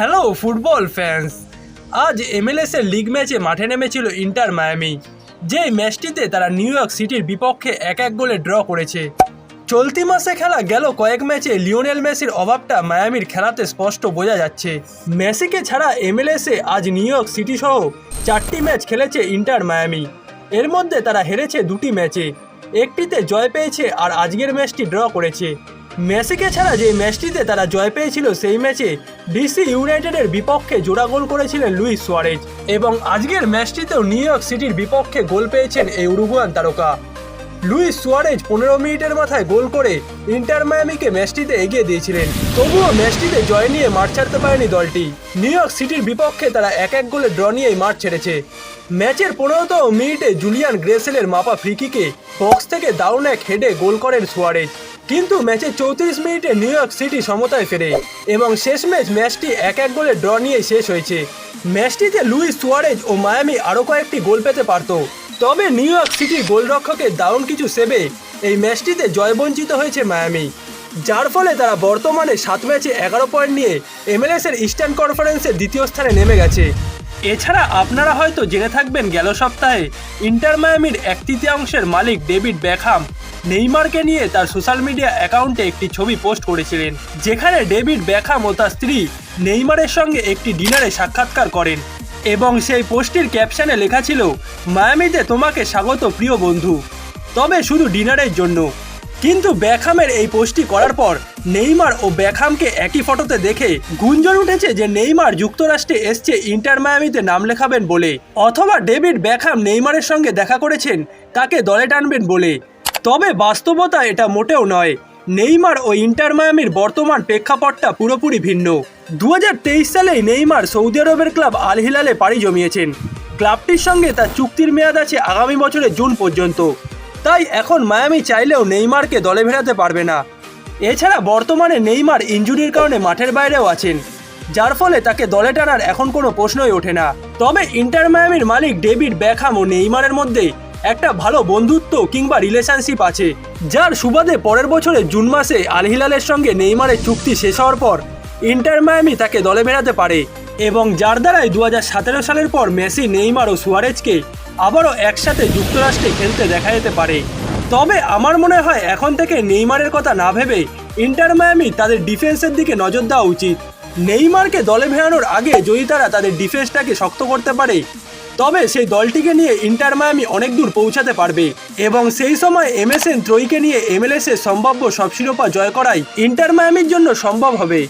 Hello football fans আজ MLS এর league ম্যাচে মাঠে নেমেছিল ইন্টার মায়ামি যে ম্যাচটিতে তারা নিউ ইয়র্ক সিটির বিপক্ষে এক এক গোলে ড্র করেছে। চলতি মাসে খেলা গেল কয়েক ম্যাচে লিওনেল মেসির অভাবটা মায়ামির খেলাতে স্পষ্ট বোঝা যাচ্ছে। মেসিকে ছাড়া এমএলএসে আজ নিউ ইয়র্ক সিটি সহ চারটি ম্যাচ খেলেছে ইন্টার মায়ামি এর মধ্যে তারা হেরেছে দুটি ম্যাচে একটিতে জয় পেয়েছে আর আজকের ম্যাচটি ড্র করেছে। মেসিকে ছাড়া যে ম্যাচটিতে তারা জয় পেয়েছিল সেই ম্যাচে ডিসি ইউনাইটেডের বিপক্ষে জোড়া গোল করেছিলেন লুইস সুয়ারেজ এবং আজকের ম্যাচটিতেও নিউ ইয়র্ক সিটির বিপক্ষে গোল পেয়েছেন এই উরুগুয়ান তারকা। লুইস সুয়ারেজ পনেরো মিনিটের মাথায় গোল করে ইন্টার মায়ামিকে ম্যাচটিতে এগিয়ে দিয়েছিলেন। তবুও ম্যাচটিতে জয় নিয়ে মাঠ ছাড়তে পারেনি দলটি। নিউ ইয়র্ক সিটির বিপক্ষে তারা এক এক গোলে ড্র নিয়েই মাঠ ছেড়েছে। ম্যাচের পনেরোতম মিনিটে জুলিয়ান গ্রেসেলের মাপা ফ্রিকিকে বক্স থেকে দারুণ এক হেডে গোল করেন সুয়ারেজ। কিন্তু ম্যাচের চৌত্রিশ মিনিটে নিউ ইয়র্ক সিটি সমতায় ফেরে এবং শেষ ম্যাচ ম্যাচটি এক এক গোলে ড্র নিয়ে শেষ হয়েছে। ম্যাচটিতে লুইস সুয়ারেজ ও মায়ামি আরও কয়েকটি গোল পেতে পারত। তবে নিউ ইয়র্ক সিটির গোলরক্ষকের দারুণ কিছু সেবে এই ম্যাচটিতে জয়বঞ্চিত হয়েছে মায়ামি, যার ফলে তারা বর্তমানে সাত ম্যাচে এগারো পয়েন্ট নিয়ে এমএলএস এর ইস্টার্ন কনফারেন্সের দ্বিতীয় স্থানে নেমে গেছে। এছাড়া আপনারা হয়তো জেনে থাকবেন গেল সপ্তাহে ইন্টার মায়ামির এক তৃতীয়াংশের মালিক ডেভিড ব্যাকহাম নেইমারকে নিয়ে তার সোশ্যাল মিডিয়া অ্যাকাউন্টে একটি ছবি পোস্ট করেছিলেন, যেখানে ডেভিড ব্যাকহাম ও তার স্ত্রী নেইমারের সঙ্গে একটি ডিনারে সাক্ষাৎকার করেন এবং সেই পোস্টটির ক্যাপশনে লেখা ছিল, মায়ামিতে তোমাকে স্বাগত প্রিয় বন্ধু। তবে শুধু ডিনারের জন্য। কিন্তু ব্যাকহামের এই পোস্টটি করার পর নেইমার ও ব্যাকহামকে একই ফটোতে দেখে গুঞ্জন উঠেছে যে নেইমার যুক্তরাষ্ট্রে এসছে, ইন্টার মায়ামিতে নাম লেখাবেন বলে। অথবা ডেভিড ব্যাকহাম নেইমারের সঙ্গে দেখা করেছেন তাকে দলে টানবেন বলে? তবে বাস্তবতা এটা মোটেও নয়। নেইমার ও ইন্টার মায়ামির বর্তমান প্রেক্ষাপটটা পুরোপুরি ভিন্ন। দু হাজার তেইশ সালেই নেইমার সৌদি আরবের ক্লাব আল হিলালে পাড়ি জমিয়েছেন। ক্লাবটির সঙ্গে তার চুক্তির মেয়াদ আছে আগামী বছরের জুন পর্যন্ত। তাই এখন মায়ামি চাইলেও নেইমারকে দলে ভেড়াতে পারবে না। এছাড়া বর্তমানে নেইমার ইঞ্জুরির কারণে মাঠের বাইরেও আছেন, যার ফলে তাকে দলে টানার এখন কোনো প্রশ্নই ওঠে না। তবে ইন্টার মায়ামির মালিক ডেভিড ব্যাখাম ও নেইমারের মধ্যে একটা ভালো বন্ধুত্ব কিংবা রিলেশনশিপ আছে, যার সুবাদে পরের বছরে জুন মাসে আল হিলালের সঙ্গে নেইমারের চুক্তি শেষ হওয়ার পর ইন্টার মায়ামি তাকে দলে ভেড়াতে পারে এবং যার দ্বারাই দু হাজার সতেরো সালের পর মেসি, নেইমার ও সুয়ারেজকে আবারও একসাথে যুক্তরাষ্ট্রে খেলতে দেখা যেতে পারে। তবে আমার মনে হয় এখন থেকে নেইমারের কথা না ভেবে ইন্টার মায়ামি তাদের ডিফেন্সের দিকে নজর দেওয়া উচিত। নেইমারকে দলে ভেড়ানোর আগে যদি তারা তাদের ডিফেন্সটাকে শক্ত করতে পারে তবে সেই দলটিকে নিয়ে ইন্টার মায়ামি অনেক দূর পৌঁছাতে পারবে। এবং সেই সময় এমএসএন ত্রয়ীকে নিয়ে এমএলএস এর সম্ভাব্য সব শিরোপা জয় করাই ইন্টার মায়ামির জন্য সম্ভব হবে।